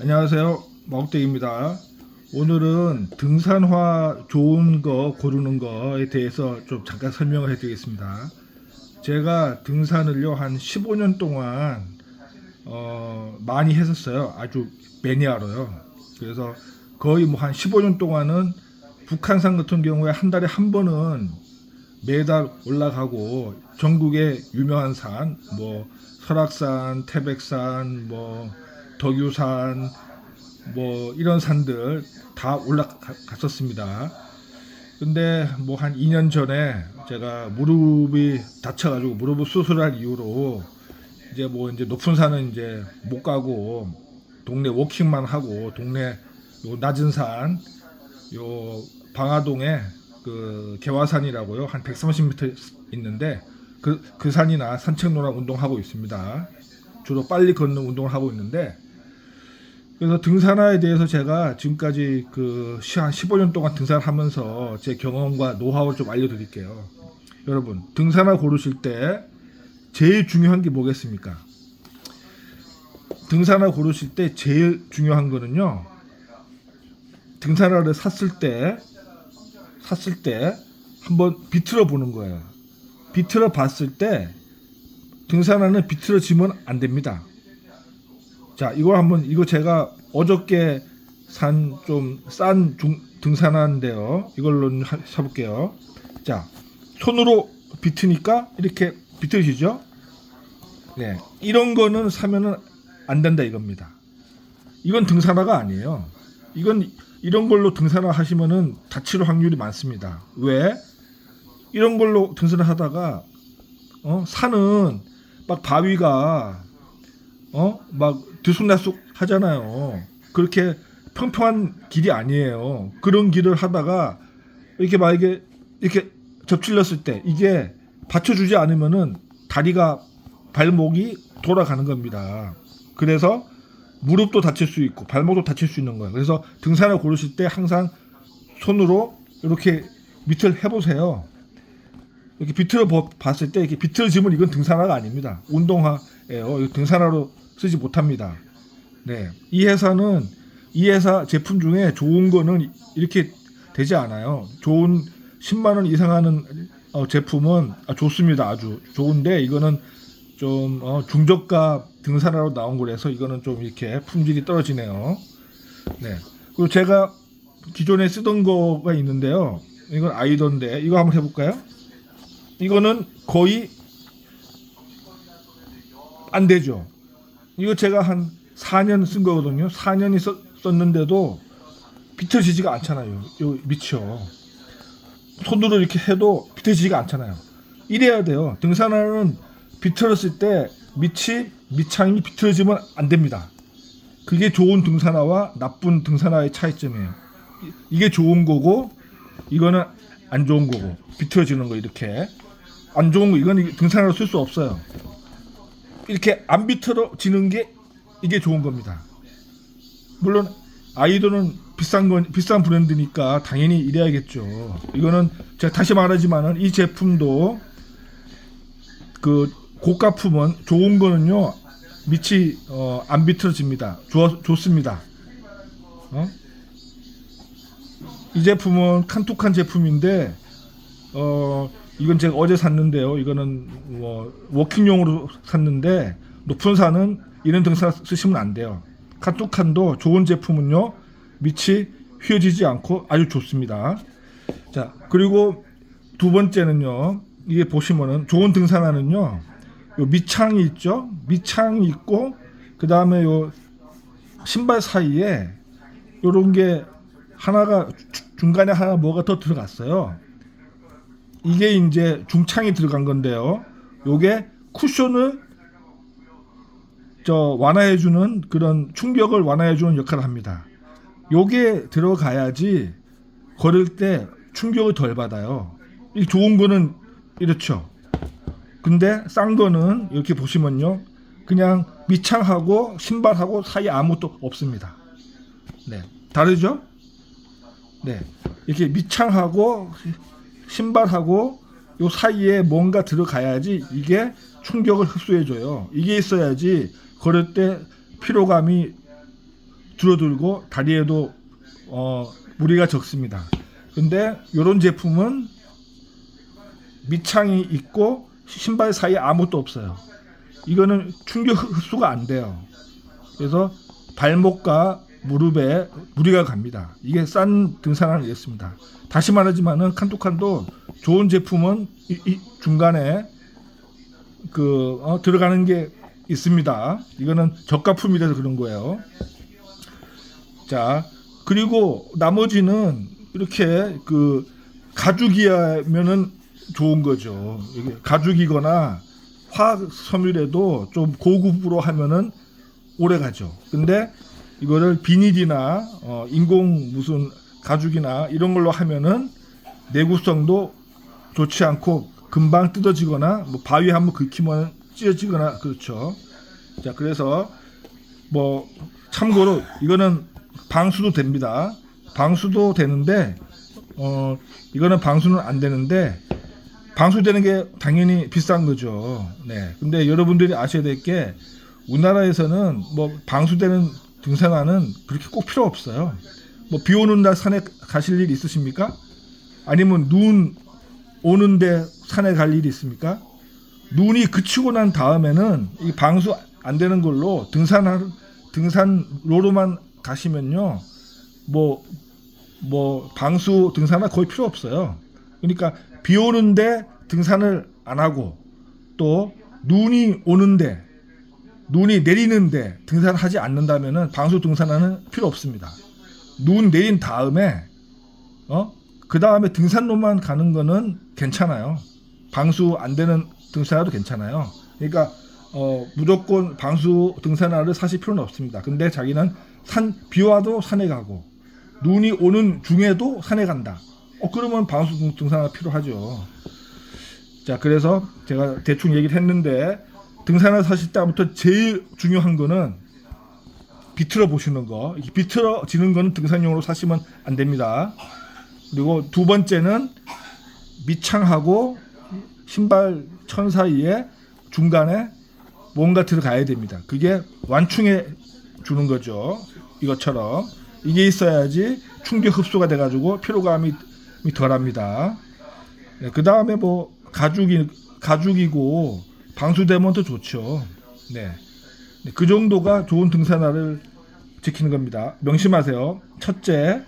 안녕하세요. 마옥대입니다. 오늘은 등산화 좋은 거 고르는 거에 대해서 좀 잠깐 설명을 해드리겠습니다. 제가 등산을요 한 15년 동안 어, 많이 했었어요. 아주 매니아로요. 그래서 거의 뭐 한 15년 동안은 북한산 같은 경우에 한 달에 한 번은 매달 올라가고 전국의 유명한 산, 뭐 설악산, 태백산, 뭐 덕유산, 뭐 이런 산들 다 올라갔었습니다. 근데 뭐 한 2년 전에 제가 무릎이 다쳐가지고 무릎을 수술할 이유로 이제 뭐 이제 높은 산은 이제 못 가고 동네 워킹만 하고 동네 요 낮은 산 요 방화동에 그 개화산이라고요 한 130m 있는데 그, 그 산이나 산책로나 운동하고 있습니다. 주로 빨리 걷는 운동을 하고 있는데 그래서 등산화에 대해서 제가 지금까지 그 한 15년 동안 등산하면서 제 경험과 노하우를 좀 알려드릴게요. 여러분 등산화 고르실 때 제일 중요한 게 뭐겠습니까? 등산화 고르실 때 제일 중요한 거는요. 등산화를 샀을 때 샀을 때 한번 비틀어 보는 거예요. 비틀어 봤을 때 등산화는 비틀어지면 안 됩니다. 자, 이걸 한번 이거 제가 어저께 산 좀 싼 등산화인데요. 이걸로 하- 해볼게요. 자, 손으로 비트니까 이렇게 비틀어지죠? 네, 이런 거는 사면은 안 된다 이겁니다. 이건 등산화가 아니에요. 이건 이런 걸로 등산화 하시면은 다칠 확률이 많습니다. 왜? 이런 걸로 등산을 하다가 어 산은 막 바위가 어 막 들쑥날쑥 하잖아요. 그렇게 평평한 길이 아니에요. 그런 길을 하다가 이렇게 만약에 이렇게 접질렀을 때 이게 받쳐주지 않으면은 다리가 발목이 돌아가는 겁니다. 그래서 무릎도 다칠 수 있고 발목도 다칠 수 있는 거예요. 그래서 등산을 고르실 때 항상 손으로 이렇게 밑을 해보세요. 이렇게 비틀어 보- 봤을 때 이렇게 비틀어지면 이건 등산화가 아닙니다. 운동화예요. 등산화로 쓰지 못합니다. 네, 이 회사는 이 회사 제품 중에 좋은 거는 이렇게 되지 않아요. 좋은 10만 원 이상 하는 어, 제품은 아, 좋습니다. 아주 좋은데 이거는 좀 어, 중저가 등산화로 나온 거라서 이거는 좀 이렇게 품질이 떨어지네요. 네. 그리고 제가 기존에 쓰던 거가 있는데요. 이건 아이던데 이거 한번 해볼까요? 이거는 거의 안 되죠. 이거 제가 한 4년 쓴 거거든요. 4년이 썼, 썼는데도 비틀어지지가 않잖아요. 요 밑이요. 손으로 이렇게 해도 비틀어지지가 않잖아요. 이래야 돼요. 등산화는 비틀었을 때 밑이 밑창이 비틀어지면 안 됩니다. 그게 좋은 등산화와 나쁜 등산화의 차이점이에요. 이- 이게 좋은 거고 이거는 안 좋은 거고 비틀어지는 거 이렇게 안 좋은 거 이건 등산화로 쓸 수 없어요. 이렇게 안 비틀어지는 게 이게 좋은 겁니다. 물론 아이돌은 비싼 건 비싼 브랜드니까 당연히 이래야겠죠. 이거는 제가 다시 말하지만은 이 제품도 그 고가품은 좋은 거는요 밑이 어, 안 비틀어집니다. 좋, 좋습니다. 어? 이 제품은 칸툭한 제품인데 어 이건 제가 어제 샀는데요. 이거는 뭐 워킹용으로 샀는데 높은 산은 이런 등산 쓰시면 안 돼요. 칸툭한도 좋은 제품은요 밑이 휘어지지 않고 아주 좋습니다. 자 그리고 두 번째는요 이게 보시면은 좋은 등산화는요 요 밑창이 있죠 밑창이 있고 그 다음에 요 신발 사이에 요런 게 하나가 주- 중간에 하나 뭐가 더 들어갔어요. 이게 이제 중창이 들어간 건데요. 요게 쿠션을 저 완화해주는 그런 충격을 완화해주는 역할을 합니다. 요게 들어가야지 걸을 때 충격을 덜 받아요. 이 좋은 거는 이렇죠. 근데 싼 거는 이렇게 보시면요. 그냥 밑창하고 신발하고 사이 에 아무것도 없습니다. 네. 다르죠? 네. 이렇게 밑창하고 신발하고 요 사이에 뭔가 들어가야지 이게 충격을 흡수해 줘요. 이게 있어야지 걸을 때 피로감이 줄어들고 다리에도 어, 무리가 적습니다. 근데 이런 제품은 밑창이 있고 신발 사이에 아무것도 없어요. 이거는 충격 흡수가 안 돼요. 그래서 발목과 무릎에 무리가 갑니다. 이게 싼 등산화이었습니다. 다시 말하지만은 칸토칸도 좋은 제품은 이, 이 중간에 그 어, 들어가는 게 있습니다. 이거는 저가품이라서 그런 거예요. 자 그리고 나머지는 이렇게 그 가죽이면은 좋은 거죠. 이게 가죽이거나 화학 섬유래도 좀 고급으로 하면은 오래 가죠. 근데 이거를 비닐이나 어, 인공 무슨 가죽이나 이런 걸로 하면은 내구성도 좋지 않고 금방 뜯어지거나 뭐 바위에 한번 긁히면 찢어지거나 그렇죠. 자 그래서 뭐 참고로 이거는 방수도 됩니다. 방수도 되는데 어 이거는 방수는 안 되는데 방수되는 게 당연히 비싼 거죠. 네. 근데 여러분들이 아셔야 될 게 우리나라에서는 뭐 방수되는 등산화는 그렇게 꼭 필요 없어요. 뭐 비 오는 날 산에 가실 일 있으십니까? 아니면 눈 오는데 산에 갈 일이 있습니까? 눈이 그치고 난 다음에는 이 방수 안 되는 걸로 등산 등산로로만 가시면요. 뭐뭐 방수 등산화 거의 필요 없어요. 그러니까 비 오는데 등산을 안 하고 또 눈이 오는데 눈이 내리는데 등산하지 않는다면은 방수 등산화는 필요 없습니다. 눈 내린 다음에 어? 그 다음에 등산로만 가는 거는 괜찮아요. 방수 안 되는 등산화도 괜찮아요. 그러니까 어, 무조건 방수 등산화를 사실 필요는 없습니다. 근데 자기는 산 비와도 산에 가고 눈이 오는 중에도 산에 간다. 어 그러면 방수 등- 등산화 필요하죠. 자 그래서 제가 대충 얘기를 했는데 등산화 사실 때부터 제일 중요한 거는 비틀어 보시는 거. 이 비틀어지는 거는 등산용으로 사시면 안 됩니다. 그리고 두 번째는 밑창하고 신발 천 사이에 중간에 뭔가 들어가야 됩니다. 그게 완충해 주는 거죠. 이것처럼 이게 있어야지 충격 흡수가 돼가지고 피로감이 덜합니다. 그 다음에 뭐 가죽이 가죽이고 방수되면 더 좋죠. 네. 네, 그 정도가 좋은 등산화를 지키는 겁니다. 명심하세요. 첫째,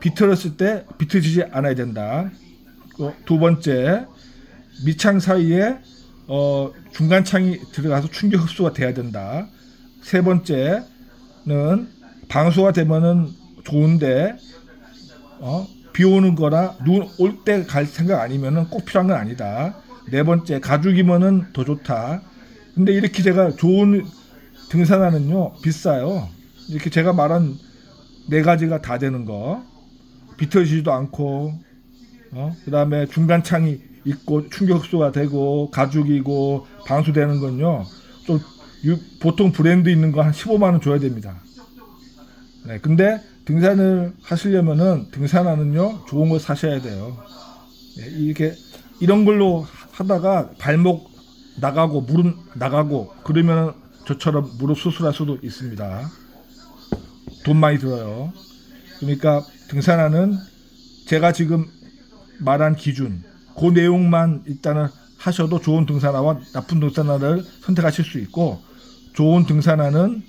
비틀었을 때 비틀지지 않아야 된다. 어, 두 번째, 밑창 사이에 어, 중간 창이 들어가서 충격 흡수가 돼야 된다. 세 번째는 방수가 되면은 좋은데 어, 비 오는 거나 눈 올 때 갈 생각 아니면은 꼭 필요한 건 아니다. 네 번째 가죽이면은 더 좋다. 근데 이렇게 제가 좋은 등산화는요 비싸요. 이렇게 제가 말한 네 가지가 다 되는 거 비틀지도 않고 어? 그다음에 중간 창이 있고 충격 흡수가 되고 가죽이고 방수되는 건요. 또 유- 보통 브랜드 있는 거 한 15만 원 줘야 됩니다. 네, 근데 등산을 하시려면은 등산화는요 좋은 거 사셔야 돼요. 네, 이렇게 이런 걸로 하다가 발목 나가고 무릎 나가고 그러면 저처럼 무릎 수술할 수도 있습니다. 돈 많이 들어요. 그러니까 등산화는 제가 지금 말한 기준 그 내용만 일단은 하셔도 좋은 등산화와 나쁜 등산화를 선택하실 수 있고 좋은 등산화는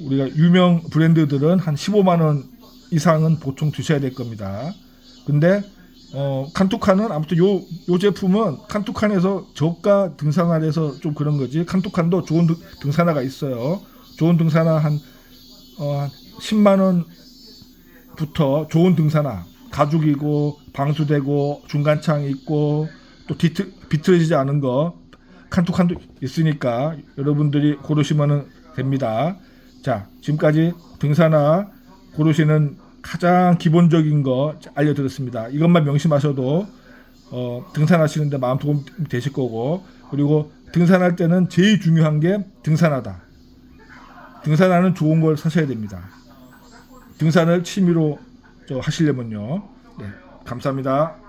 우리가 유명 브랜드들은 한 15만 원 이상은 보통 드셔야 될 겁니다. 근데 어 칸투칸은 아무튼 요, 요 제품은 칸투칸에서 저가 등산화에서 좀 그런 거지 칸투칸도 좋은 등- 등산화가 있어요. 좋은 등산화 한, 어, 한 10만 원부터 좋은 등산화 가죽이고 방수되고 중간창 있고 또 비틀, 비틀어지지 않은 거 칸투칸도 있으니까 여러분들이 고르시면 됩니다. 자 지금까지 등산화 고르시는 가장 기본적인 거 알려드렸습니다. 이것만 명심하셔도 어, 등산하시는데 마음 도움 되실 거고 그리고 등산할 때는 제일 중요한 게 등산화다. 등산화는 좋은 걸 사셔야 됩니다. 등산을 취미로 저 하시려면요. 네, 감사합니다.